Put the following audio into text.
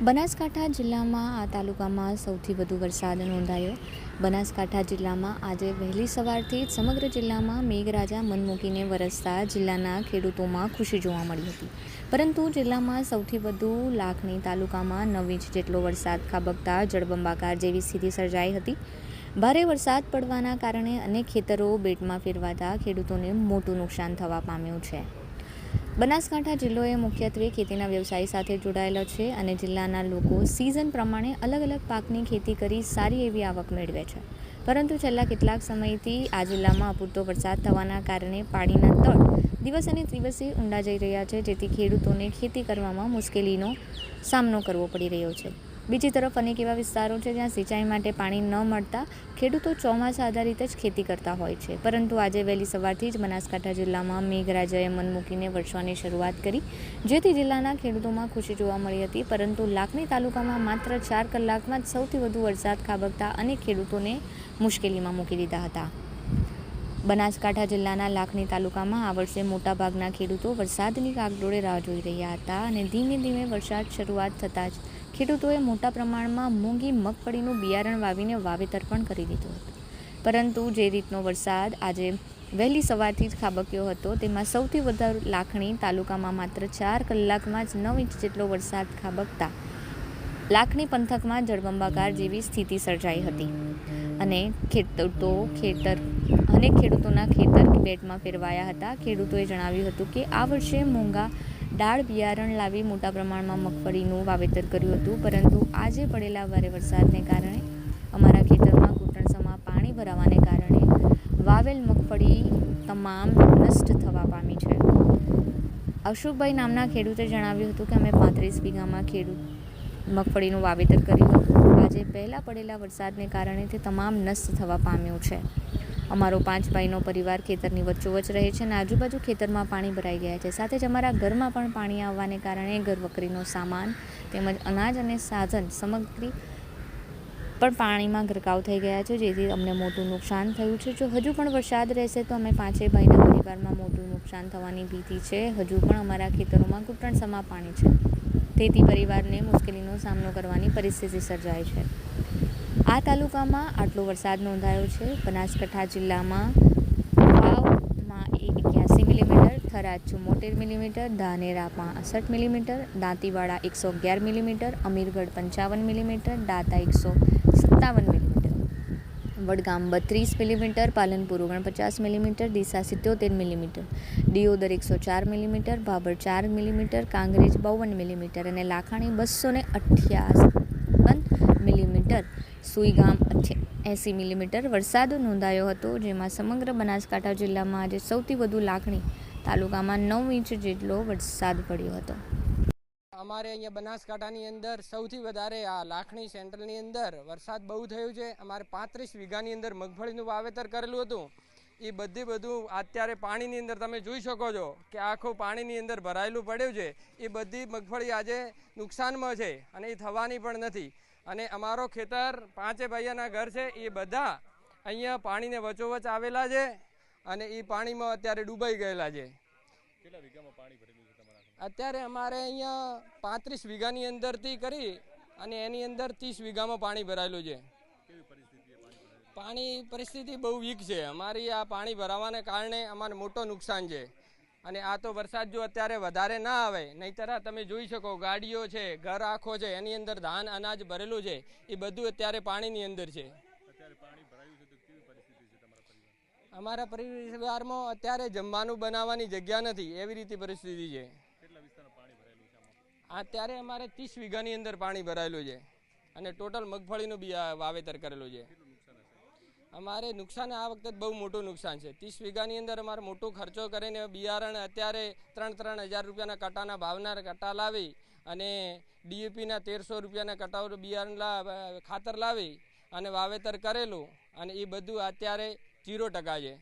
બનાસકાંઠા જિલ્લામાં આ તાલુકામાં સૌથી વધુ વરસાદ નોંધાયો. બનાસકાંઠા જિલ્લામાં આજે વહેલી સવારથી જ સમગ્ર જિલ્લામાં મેઘરાજા મન મૂકીને વરસતા જિલ્લાના ખેડૂતોમાં ખુશી જોવા મળી હતી. પરંતુ જિલ્લામાં સૌથી વધુ લાખણી તાલુકામાં નવ ઇંચ જેટલો વરસાદ ખાબકતા જળબંબાકાર જેવી સ્થિતિ સર્જાઈ હતી. ભારે વરસાદ પડવાના કારણે અનેક ખેતરો બેટમાં ફેરવાતા ખેડૂતોને મોટું નુકસાન થવા પામ્યું છે. બનાસકાંઠા જિલ્લો એ મુખ્યત્વે ખેતીના વ્યવસાય સાથે જોડાયેલો છે અને જિલ્લાના લોકો સિઝન પ્રમાણે અલગ અલગ પાકની ખેતી કરી સારી એવી આવક મેળવે છે. પરંતુ છેલ્લા કેટલાક સમયથી આ જિલ્લામાં અપૂરતો વરસાદ થવાના કારણે પાણીના તળ દિવસ અને દિવસે ઊંડા જઈ રહ્યા છે, જેથી ખેડૂતોને ખેતી કરવામાં મુશ્કેલીનો સામનો કરવો પડી રહ્યો છે. બીજી તરફ અનેક એવા વિસ્તારો છે જ્યાં સિંચાઈ માટે પાણી ન મળતા ખેડૂતો ચોમાસા આધારિત જ ખેતી કરતા હોય છે. પરંતુ આજે વહેલી સવારથી જ બનાસકાંઠા જિલ્લામાં મેઘરાજાએ મન મૂકીને વરસવાની શરૂઆત કરી. જેથી જિલ્લાના ખેડૂતોમાં ખુશી જોવા મળી હતી, પરંતુ લાખણી તાલુકામાં માત્ર ચાર કલાકમાં જ સૌથી વધુ વરસાદ ખાબકતા અનેક ખેડૂતોને મુશ્કેલીમાં મૂકી દીધા હતા. બનાસકાંઠા જિલ્લાના લાખણી તાલુકામાં આ વર્ષે મોટાભાગના ખેડૂતો વરસાદની કાગડોળે રાહ જોઈ રહ્યા હતા અને ધીમે ધીમે વરસાદ શરૂઆત થતાં જ ખેડૂતોએ મોટા પ્રમાણમાં મૂંગી મગફળીનું બિયારણ વાવીને વાવેતર પણ કરી દીધું હતું. પરંતુ જે રીતનો વરસાદ આજે વહેલી સવારથી જ ખાબક્યો હતો, તેમાં સૌથી વધારે લાખણી તાલુકામાં માત્ર ચાર કલાકમાં જ નવ ઇંચ જેટલો વરસાદ ખાબકતા લાખણી પંથકમાં જળબંબાકાર જેવી સ્થિતિ સર્જાઈ હતી. અને ખેડૂતો ખેતર અને ખેડૂતોના ખેતર બેટમાં ફેરવાયા હતા. ખેડૂતોએ જણાવ્યું હતું કે, આ વર્ષે મોંઘા દાળ બિયારણ લાવી મોટા પ્રમાણમાં મગફળીનું વાવેતર કર્યું હતું, પરંતુ આજે પડેલા ભારે વરસાદને કારણે અમારા ખેતરમાં ઘૂંટણસમાં પાણી ભરાવાને કારણે વાવેલ મગફળી તમામ નષ્ટ થવા પામી છે. અશોકભાઈ નામના ખેડૂતે જણાવ્યું હતું કે અમે પાંત્રીસ વીઘામાં ખેડૂત મગફળીનું વાવેતર કર્યું હતું. આજે પહેલાં પડેલા વરસાદને કારણે તે તમામ નષ્ટ થવા પામ્યું છે. અમારો પાંચ ભાઈનો પરિવાર ખેતરની વચ્ચોવચ રહે છે અને આજુબાજુ ખેતરમાં પાણી ભરાઈ ગયા છે. સાથે જ અમારા ઘરમાં પણ પાણી આવવાને કારણે ઘરવકરીનો સામાન તેમજ અનાજ અને સાધન સામગ્રી પણ પાણીમાં ગરકાવ થઈ ગયા છે, જેથી અમને મોટું નુકસાન થયું છે. જો હજુ પણ વરસાદ રહેશે તો અમે પાંચેય ભાઈના પરિવારમાં મોટું નુકસાન થવાની ભીતિ છે. હજુ પણ અમારા ખેતરોમાં ઘૂંટણસમાં પાણી છે. તેથી પરિવારને મુશ્કેલીનો સામનો કરવાની પરિસ્થિતિ સર્જાય છે. આ તાલુકામાં આટલો વરસાદ નોંધાયો છે. બનાસકાંઠા જિલ્લામાં વાવમાં એક્યાસી મિલીમીટર, થરાદ ચુમ્મોતેર મિલીમીટર ધાનેરા પાસઠ મિલીમીટર, દાંતીવાડા એકસો અગિયાર મિલીમીટર, અમીરગઢ પંચાવન મિલીમીટર, દાતા એકસો સત્તાવન મિલીમીટર. વડગામ બત્રીસ મિલીમીટર, પાલનપુર ઓગણપચાસ મિલીમીટર, ડીસા સિત્યોતેર મિલીમીટર. દિયોદર એકસો ચાર મિલીમીટર, ભાભર ચાર મિલીમીટર, કાંગ્રેજ બાવન મિલીમીટર અને લાખાણી બસો ને અઠ્યાસી મિલીમીટર. સુઈગામ એંસી મિલીમીટર વરસાદ નોંધાયો હતો, જેમાં સમગ્ર બનાસકાંઠા જિલ્લામાં આજે સૌથી વધુ લાખણી તાલુકામાં નવ ઇંચ જેટલો વરસાદ પડ્યો હતો. અમારે અહીંયા બનાસકાંઠાની અંદર સૌથી વધારે આ લાખણી સેન્ટ્રલની અંદર વરસાદ બહુ થયું છે. અમારે પાંત્રીસ વીઘાની અંદર મગફળીનું વાવેતર કરેલું હતું. એ બધી બધું અત્યારે પાણીની અંદર તમે જોઈ શકો છો કે આખું પાણીની અંદર ભરાયેલું પડ્યું છે. એ બધી મગફળી આજે નુકસાનમાં છે અને એ થવાની પણ નથી. અને અમારો ખેતર પાંચે ભાઈઓના ઘર છે એ બધા અહીંયા પાણીને વચોવચ આવેલા છે અને એ પાણીમાં અત્યારે ડૂબાઈ ગયેલા છે. અત્યારે અમારે અહીંયા પાંત્રીસ વીઘાની અંદરથી કરી અને એની અંદર ત્રીસ વીઘામાં પાણી ભરાયેલું છે. પાણી પરિસ્થિતિ બહુ વીક છે. અમારી આ પાણી ભરાવાને કારણે અમારે મોટો નુકસાન છે. અને આ તો વરસાદ જો અત્યારે વધારે ના આવે નહીતર તમે જોઈ શકો ગાડીઓ છે ઘર આખો છે એની અંદર ધાન અનાજ ભરેલું છે એ બધું અત્યારે પાણીની અંદર છે. અમારા પરિવારમાં અત્યારે જમવાનું બનાવવાની જગ્યા નથી એવી રીતે પરિસ્થિતિ છે. અત્યારે અમારે ત્રીસ વીઘાની અંદર પાણી ભરાયેલું છે અને ટોટલ મગફળીનું બી વાવેતર કરેલું છે. અમારે નુકસાન આ વખતે બહુ મોટું નુકસાન છે. ત્રીસ વીઘાની અંદર અમારે મોટો ખર્ચો કરીને બિયારણ અત્યારે ત્રણ ત્રણ હજાર રૂપિયાના કટાના ભાવના કટા લાવી અને ડીએપીના તેરસો રૂપિયાના કટાઓ બિયારણ ખાતર લાવી અને વાવેતર કરેલું અને એ બધું અત્યારે જીરો ટકા છે.